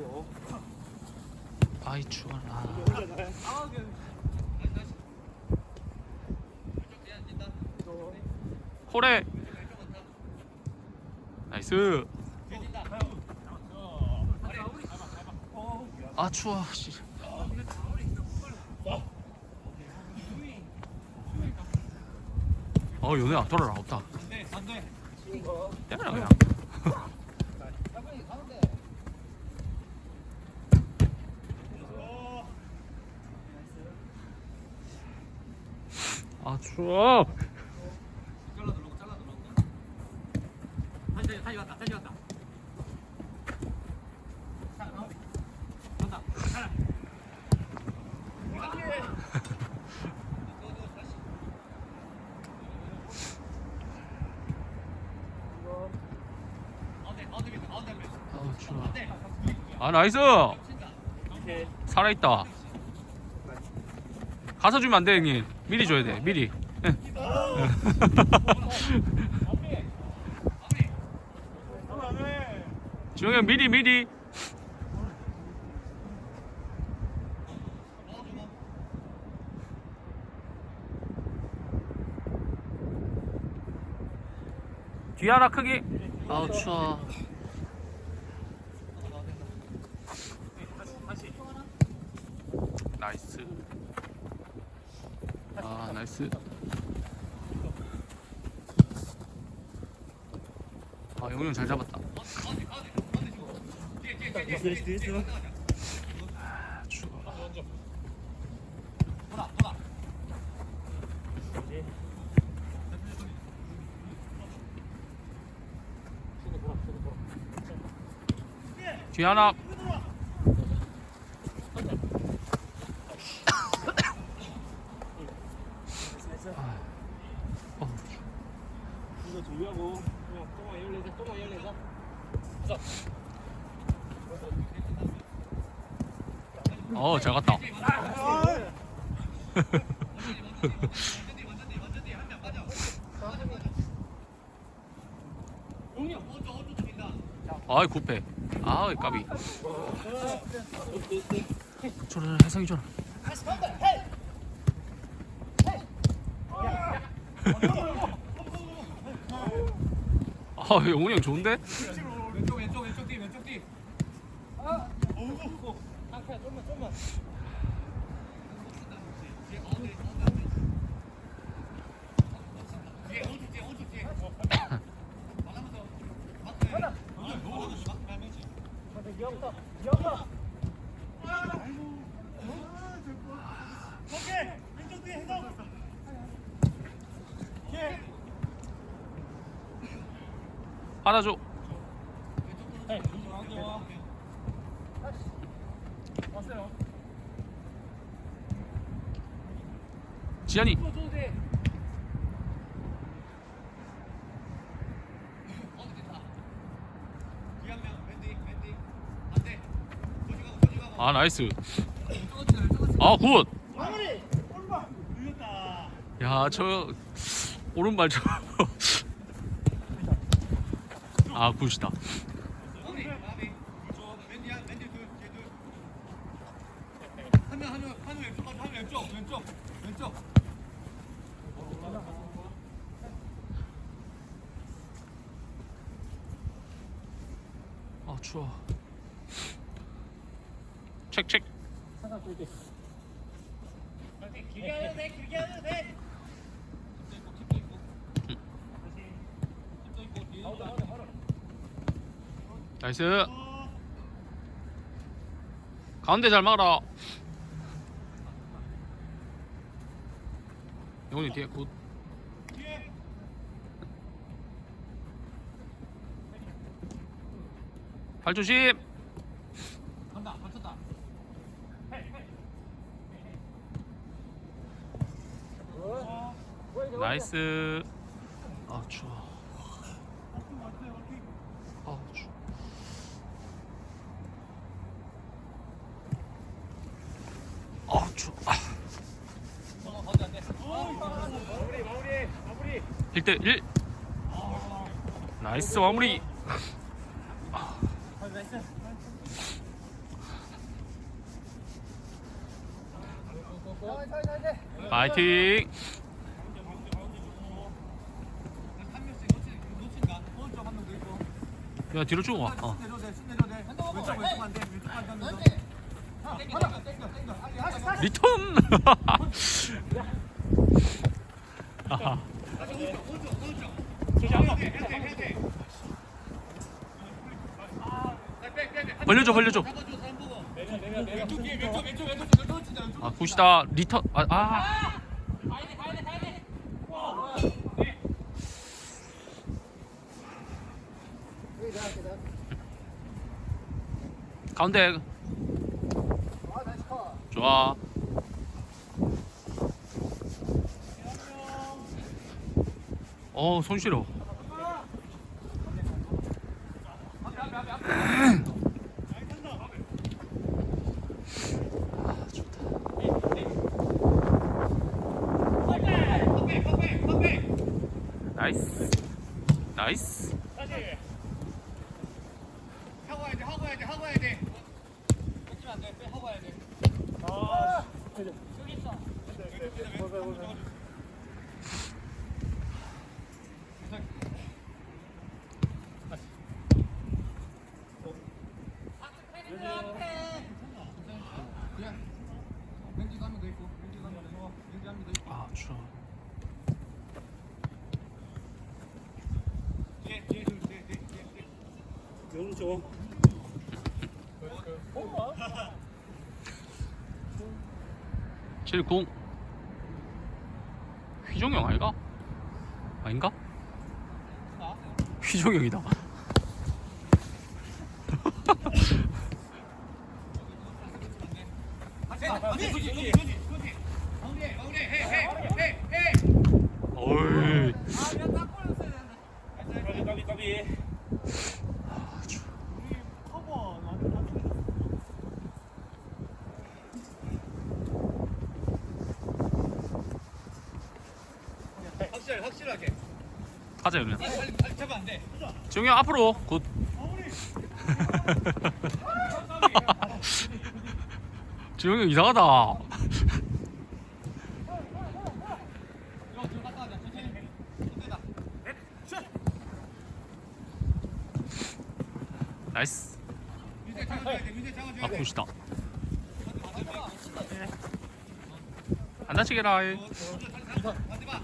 추워. 아이 추워라. 혼자 나야. 호래 나이스. 아 추워. 씨. 어 연우야 돌아라. 없다. 때려라 그냥 아 추워 잘라 들어오고 잘라 들어오고 다시 다시 다시 왔다 다시 왔다 자 가운데 간다 가라 가운데 가운데 밑에 가운데 아 추워. 아 나이스. 살아있다 가서 주면 안 돼 형님. 미리 줘야 돼 미리. 예. 지용이 형 미리 미리. 뒤 하나 크기? 아우 추워 나이스 아 나이스. 아 영훈이 형 잘 잡았다. 있어. 아, 뒤 하나 어, 이거 준비하고 그냥 똥만 열내자. 똥만 열내자. 어, 잘 갔다. 아이 굿패. 아이 까비. 저런 해성이 저런. 아 영훈이 형 좋은데? 왼쪽 왼쪽 왼쪽 뒤 왼쪽 뒤 하나 줘. 지한이. 아 나이스. 아 굿. 야 저 오른발 저. 아 굿이다. 아 추워. 책책. 길게 하면 돼 길게 하면 돼 나이스. 가운데 잘 막아라. 영훈이 뒤에 굿. 발 조심. 간다 맞췄다 나이스. 아 추워. 나이스 마무리 파이팅 야 뒤로 쭉 와. 어. 리턴. 벌려줘 벌려줘. 아 굿이다 리턴 아, 아. 가운데 좋아 어 손실어 나이스 나이스 하고 와야 돼 하고 와야 돼 하고 와야 돼. 뺏기면 안 돼. 빼 하고 와야 돼. 아, 있고 한명더 있고. 아 추워 뒤에 뒤에 좀 뒤에 뒤에 뒤에. 뒤에. 좋아. 칠공 휘종영 아이가? 아닌가? 휘종영이다. 어이 까비, 까비, 까비. 확실 확실하게. 가자 그러면. 지용이 형 앞으로 굿 지용이 형 이상하다. 나이스 아 돼. 굿이다 안 다치게라 이. 가지 마.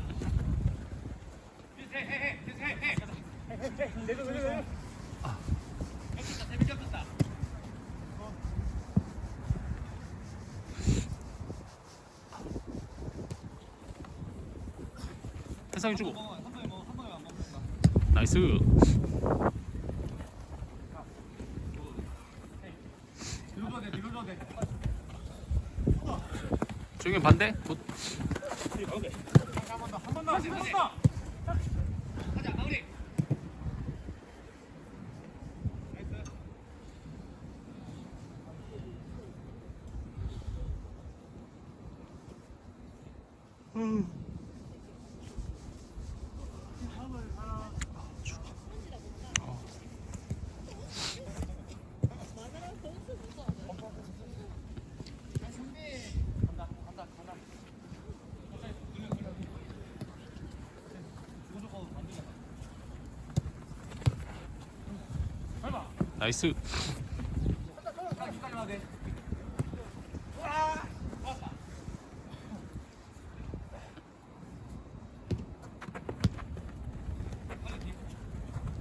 민재 해 해. 민재 해 해. 안 먹는다. 나이스 형 반대 굿 가운데. 한번 더. 한번 더. 한번 더. 가자. 마무리. 나이스. 나이스 기다려 봐. 돼.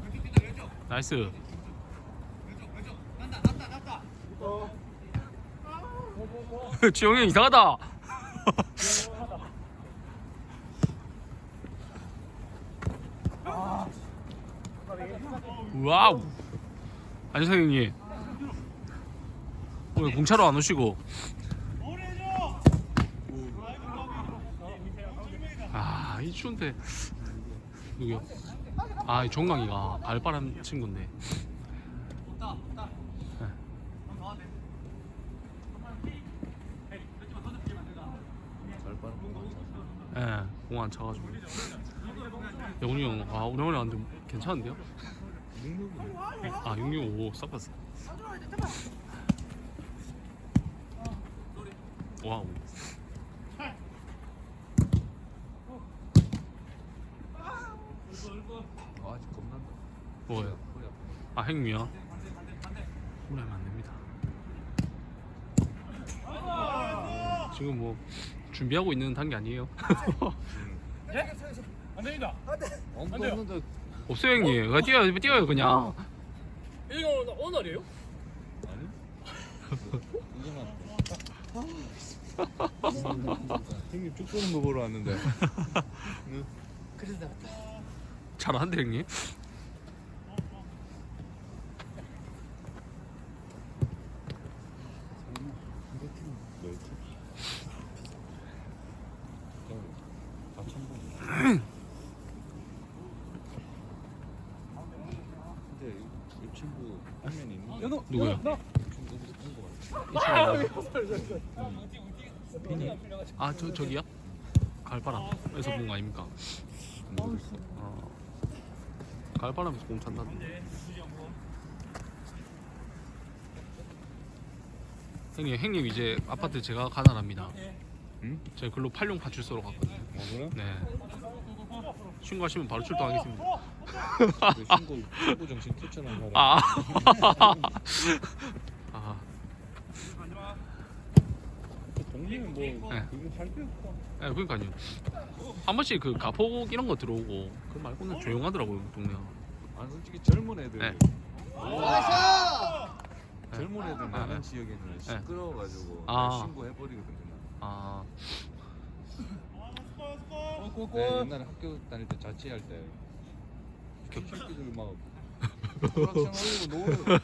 왼쪽 뛰다 왼쪽 나이스. 지용이 형 이상하다. 와우. 안녕하세요 형님 오늘 공차로 안 오시고. 아이 추운데. 누구요? 아이 정강이가 발바람 친구인데. 네. 예, 공안 차가지고. 영훈이 형, 아, 오랜만에 왔는데 괜찮은데요? 아, 665 싹 봤어. 와우. 아 행위야. 무리하면 안 됩니다. 지금 뭐 준비하고 있는 단계 아니에요? 안 됩니다. 없는데 없어요 형님. 그냥 뛰어요 뛰어요 그냥. 이거 오늘이에요? 형님 쭉 쏘는 거 보러 왔는데 잘하는데 형님. 뭐였지? 다천봉 근데 이, 이 친구 화면이 있는데 누구요? 친구 본거 같아 빈이. 아 저 저기야? 가을바람에서 본 거 아닙니까? 어. 가을바람에서 공 찬다던데. 형님 형님 이제 아파트 제가 가난합니다. 응? 제가 글로 팔룡 파출소로 갔거든요. 어 그래? 네. 신고하시면 바로 출동하겠습니다. 그 친구 친구 정신 투철한 사람 아. 아. 그 동네는 뭐 네. 그거 할게 없다 네, 그러니까요. 한 번씩 그 가폭 이런 거 들어오고 그 말고는 조용하더라고요 동네가. 아 솔직히 젊은 애들 네. 젊은 애들 네. 많은 네. 지역에는 시끄러워가지고 아. 신고해버리거든 그냥 아. 네, 옛날에 학교 다닐 때 자취할 때 새끼들 막 올리고 노래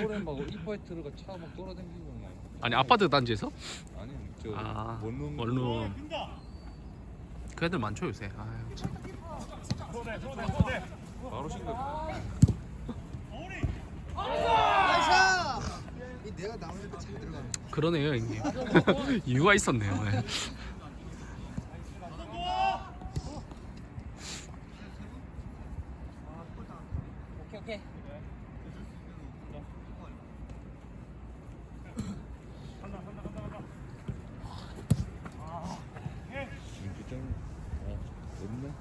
노래 막 이파이 트럭가 차 막 돌아다니고 막 아니 아파트 단지에서? 아니 저 아. 원룸 원룸. 그 애들 많죠 요새. 아유, 참. 바로 신고 이 내가 나오니까 잘 들어가. 그러네요 형님. 이유가 있었네요. 네. 오케이 오케이. 인기장 어 없네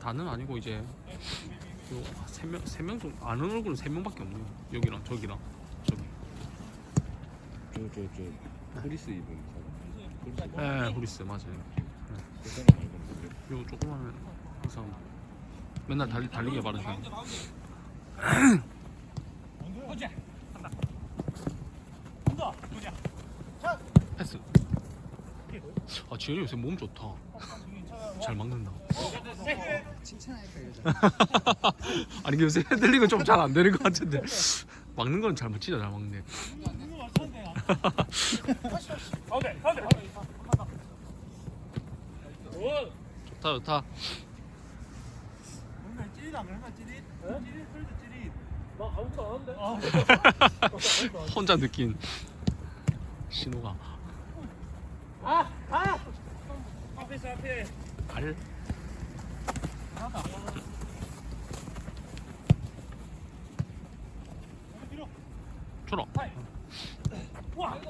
다는 아니고 이제 세명 세 명 정도 아는 얼굴은 세 명밖에 없네요. 여기랑 저기랑 저기. 저저저 프리스 입은 사람 프리스 입은 네, 후리스 맞아요. 그 사람 말고 모르겠어 요 조그만 이상 맨날 달리 달리기 바른 사람. 패스. 아 지현이 요새 몸 좋다. 잘 막는다. 칭찬하니까 여자. 아니 요새 핸들링은 좀 잘 안 되는 것 같은데 막는 건잘 진짜 잘 막네. 가운데 가운데. 오. 좋다 좋다. 얼마 찌릿 안 얼마 찌릿? 찌릿 그래도 찌릿. 나 아무것도 안 하는데. 혼자 느낀 신호가 아 아. 앞에서 앞에. 알. 줘라. 와.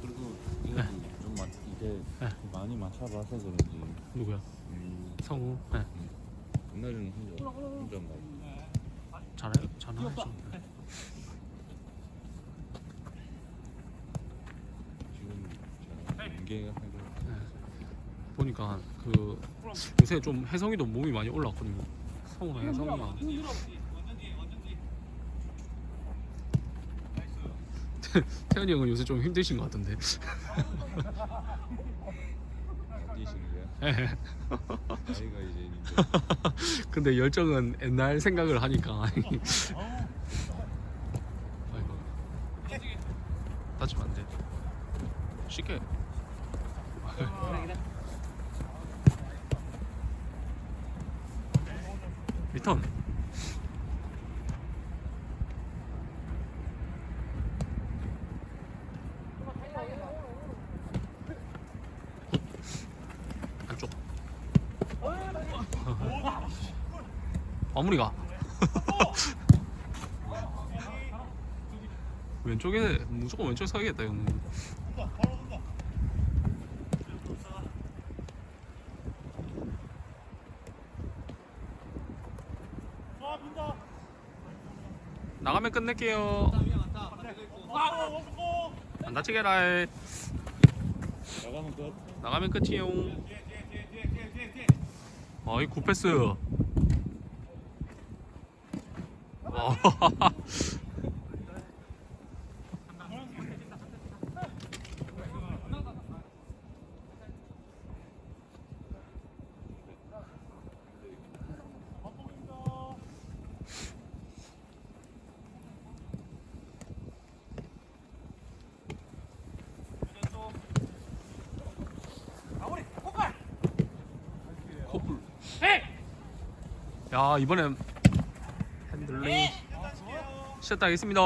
그리고 이거 좀 많, 이제 네. 좀 많이 맞춰봐서 그런지 누구야? 음, 성우. 네. 옛날에는 혼자 혼자 막 잘해 잘하죠. 지금 잘 연계하고 보니까 그 요새 좀 혜성이도 몸이 많이 올라왔거든요. 성우랑 혜성이가 태현이 형은 요새 좀 힘드신 것 같은데. 예. 나이가 이제 이제 근데 열정은 옛날 생각을 하니까. 아이고. 다치면 안 돼. 쉽게. 리턴. 안쪽. 마무리가. 왼쪽에 무조건 왼쪽에 서야겠다 이거는. 끝낼게요. 안 다치게 해라. 나가면 끝. 나가면 끝이요. 어이 굿패스. 야 이번엔 핸들링 시작하겠습니다.